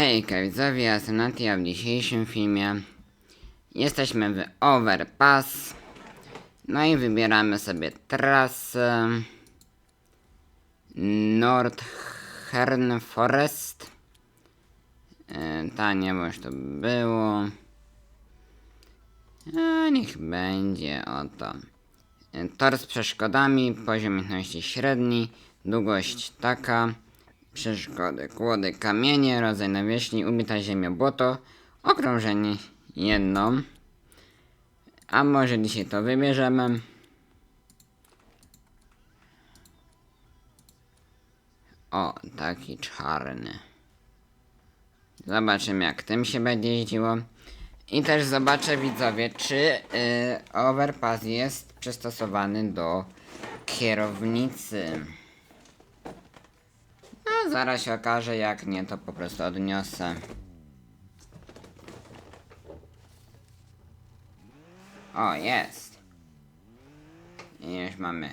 Hejka widzowie, ja jestem Nati, w dzisiejszym filmie jesteśmy w Overpass. No i wybieramy sobie trasę Nordhern Forest. E, Ta nie, bo już to było. A niech będzie oto. E, Tor z przeszkodami, poziom średni, długość taka. Przeszkody, kłody, kamienie, rodzaj nawierzchni, ubita ziemia, błoto, okrążenie jedno. A może dzisiaj to wybierzemy? O, taki czarny. Zobaczymy jak tym się będzie jeździło. I też zobaczę widzowie, czy y, overpass jest przystosowany do kierownicy. Zaraz się okaże, jak nie, to po prostu odniosę. O, jest. I już mamy.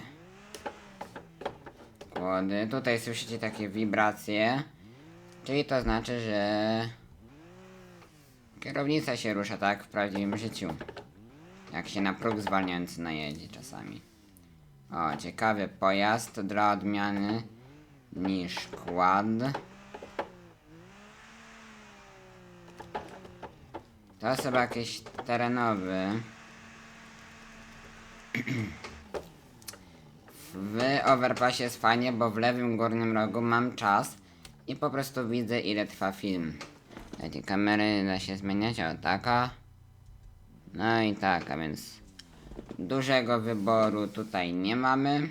Kłody. Tutaj słyszycie takie wibracje. Czyli to znaczy, że kierownica się rusza tak w prawdziwym życiu. Jak się na próg zwalniający najedzie czasami. O, ciekawy pojazd dla odmiany niż kład. To chyba jakiś terenowy. W overpassie jest fajnie, bo w lewym górnym rogu mam czas i po prostu widzę ile trwa film. Te kamery da się zmieniać, o taka. No i taka, więc dużego wyboru tutaj nie mamy.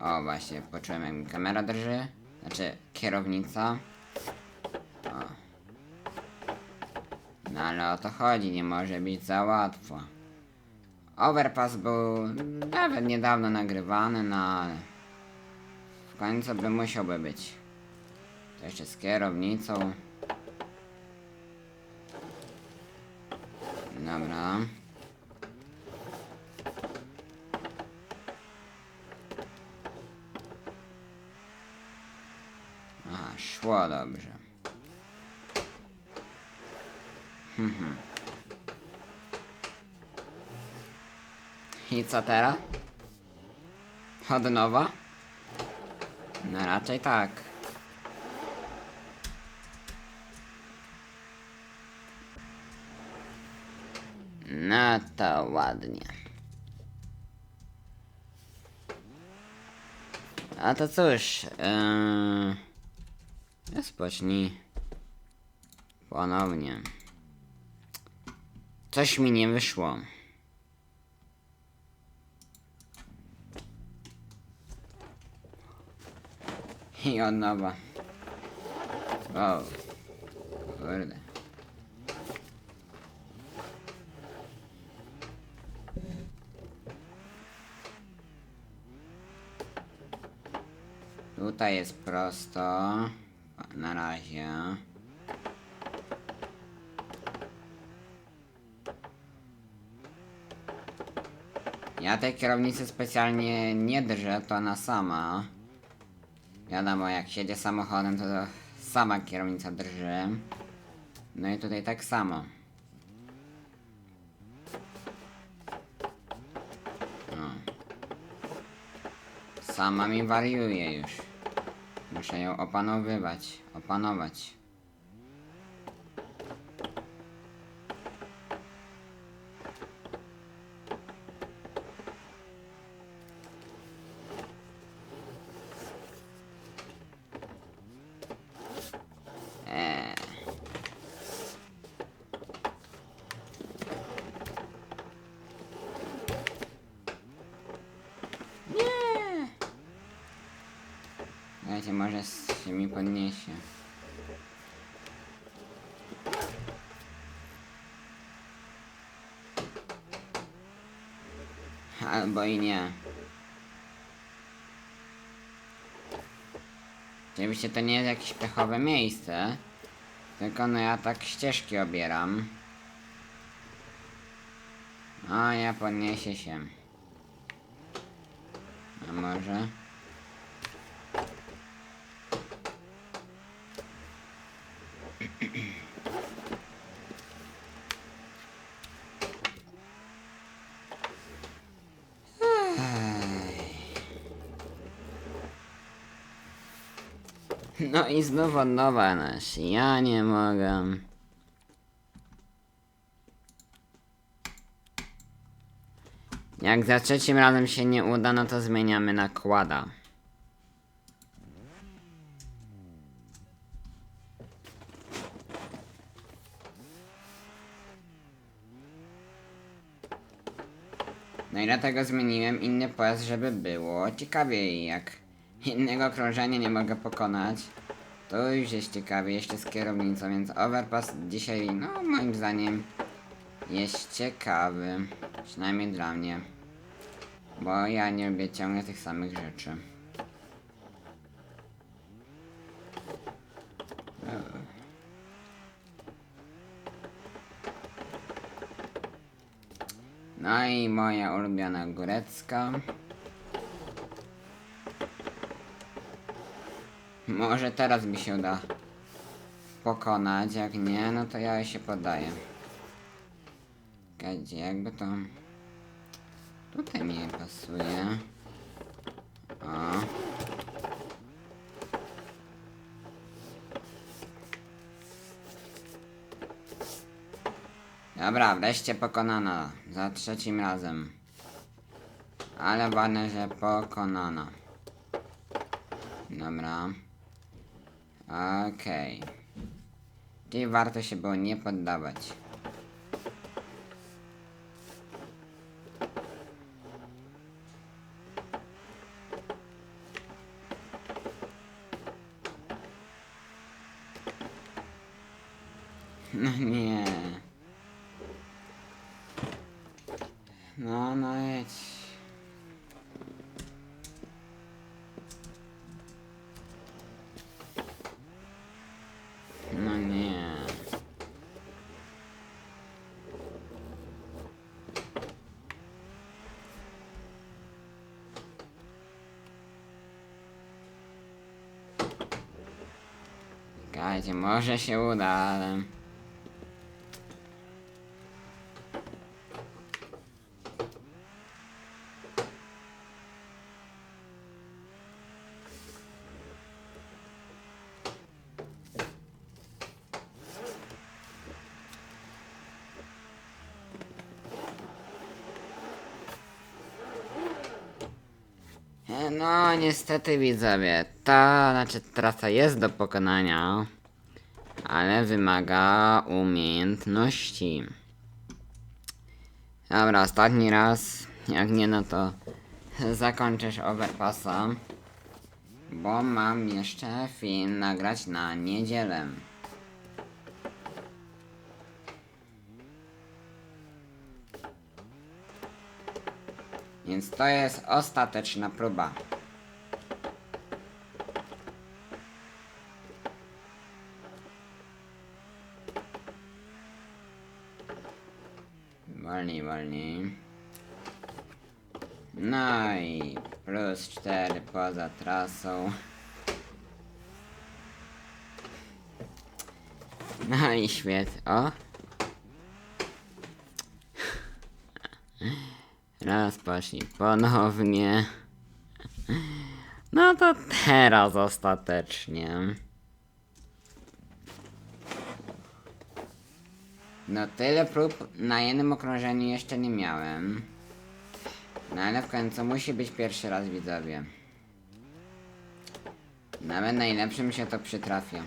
O, właśnie, poczułem jak mi kamera drży. Znaczy, kierownica. O. No ale o to chodzi, nie może być za łatwo. Overpass był nawet niedawno nagrywany, no ale w końcu by musiałby być. To jeszcze z kierownicą. I co teraz? Od nowa? No raczej tak. No to ładnie. A to cóż, yy... rozpocznij ponownie. Coś mi nie wyszło. I od nowa. O, kurde. Tutaj jest prosto. Na razie. Ja tej kierownicy specjalnie nie drżę, to ona sama. Wiadomo, jak siedzie samochodem, to, to sama kierownica drży. No i tutaj tak samo. O. Sama mi wariuje już. Muszę ją opanowywać, opanować. Eee. Nie. Dajcie, może się mi podniesie. Albo i nie. Oczywiście to nie jest jakieś pechowe miejsce. Tylko no ja tak ścieżki obieram. A ja podniesie się. A może? No i znów od nowa nasz. Ja nie mogę. Jak za trzecim razem się nie uda, no to zmieniamy nakłada. No i dlatego zmieniłem inny pojazd, żeby było ciekawiej. Jak innego krążenia nie mogę pokonać, to już jest ciekawie, jeszcze z kierownicą, więc Overpass dzisiaj, no moim zdaniem, jest ciekawy. Przynajmniej dla mnie. Bo ja nie lubię ciągle tych samych rzeczy. No i moja ulubiona górecka. Może teraz mi się uda pokonać, jak nie, no to ja się poddaję. Gdzie, jakby to... Tutaj mi nie pasuje. O. Dobra, wreszcie pokonana. Za trzecim razem. Ale ważne, że pokonana. Dobra. Okej. Czyli warto się było nie poddawać. No nie. No, no jedź. No nie. Czekajcie, może się uda, ale... No, niestety widzowie, ta, znaczy trasa jest do pokonania, ale wymaga umiejętności. Dobra, ostatni raz, jak nie no to zakończysz overpassa, bo mam jeszcze film nagrać na niedzielę. Więc to jest ostateczna próba. Wolniej, wolniej. No i plus 4 poza trasą. No i świetnie. O! Raz poszli ponownie. No to teraz ostatecznie. No tyle prób na jednym okrążeniu jeszcze nie miałem. No ale w końcu musi być pierwszy raz widzowie. Nawet najlepszym się to przytrafia.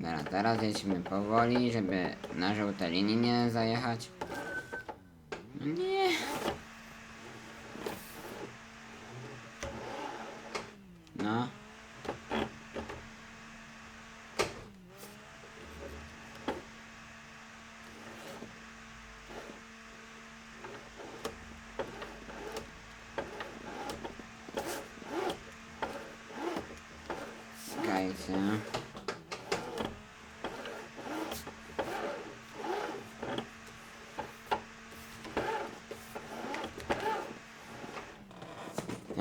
Dobra, teraz jedźmy powoli, żeby na żółte linie nie zajechać. Nie. No. Czekajcie.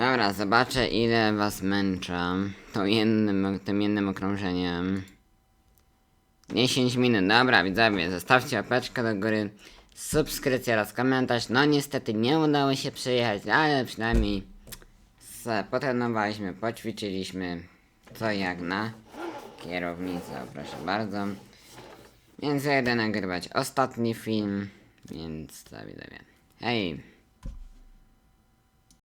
Dobra, zobaczę ile was męczę tą jednym, tym jednym okrążeniem. 10 minut, dobra widzowie, zostawcie łapeczkę do góry, subskrypcja oraz komentarz. No niestety nie udało się przyjechać, ale przynajmniej potrenowaliśmy, poćwiczyliśmy. Co jak na kierownicę, proszę bardzo. Więc ja jedę nagrywać ostatni film, więc co widzowie. Hej!